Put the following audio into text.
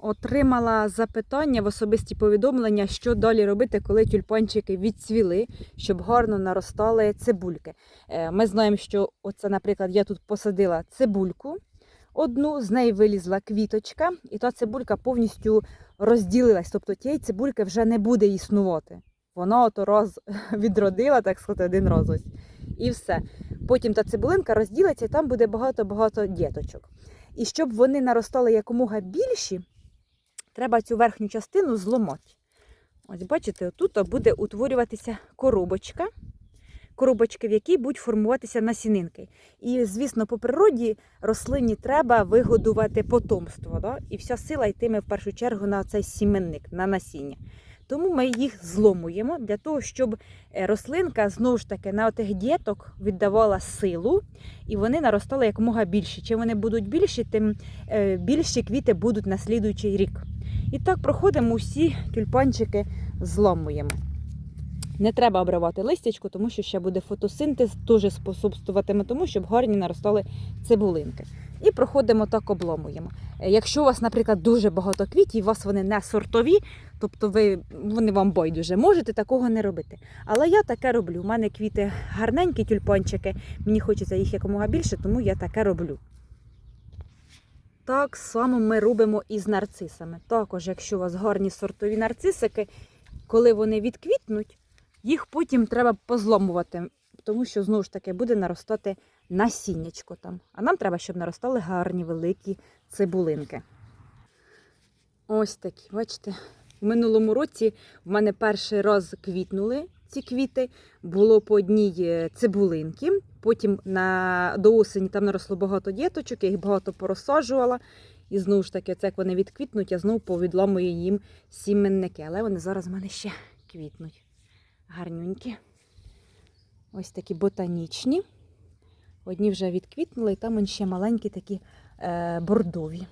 Отримала запитання в особисті повідомлення, що далі робити, коли тюльпанчики відцвіли, щоб гарно наростали цибульки. Е, Ми знаємо, що оце, наприклад, я тут посадила цибульку. Одну з неї вилізла квіточка, і та цибулька повністю розділилась. Тобто тієї цибульки вже не буде існувати. Вона ото роз відродила, так сказати, один раз ось. І все. Потім та цибулинка розділиться, і там буде багато-багато діточок. І щоб вони наростали якомога більші, треба цю верхню частину зломати. Ось бачите, тут буде утворюватися коробочка, коробочки, в якій будуть формуватися насінинки. І, звісно, по природі рослині треба вигодувати потомство. Да? І вся сила йтиме в першу чергу на цей сіменник, на насіння. Тому ми їх зломуємо для того, щоб е, рослинка знову ж таки на отих діток віддавала силу, і вони наростали якомога більші. Чим вони будуть більші, тим е, більші квіти будуть на слідуючий рік. І так проходимо усі тюльпанчики, зломуємо. Не треба обривати листячку, тому що ще буде фотосинтез, дуже способствуватиме тому, щоб гарні наростали цибулинки. І проходимо так, обломуємо. Е, Якщо у вас, наприклад, дуже багато квітів, у вас вони не сортові, тобто ви, вони вам байдуже, можете такого не робити. Але я таке роблю. У мене квіти гарненькі тюльпанчики, мені хочеться їх якомога більше, тому я таке роблю. Так само ми робимо і з нарцисами. Також, якщо у вас гарні сортові нарцисики, коли вони відквітнуть, їх потім треба позломувати, тому що знову ж таки буде наростати насіннячко там. А нам треба, щоб наростали гарні великі цибулинки. Ось такі, бачите. В минулому році в мене перший раз квітнули ці квіти. Було по одній е, цибулинки. Потім на, до осені там наросло багато діточок, я їх багато порозсаджувала. І знову ж таки, це як вони відквітнуть, я знову повідламую їм сіменники. Але вони зараз в мене ще квітнуть. Гарнюнькі. Ось такі ботанічні. Одні вже відквітнули, і там ще маленькі такі е, бордові.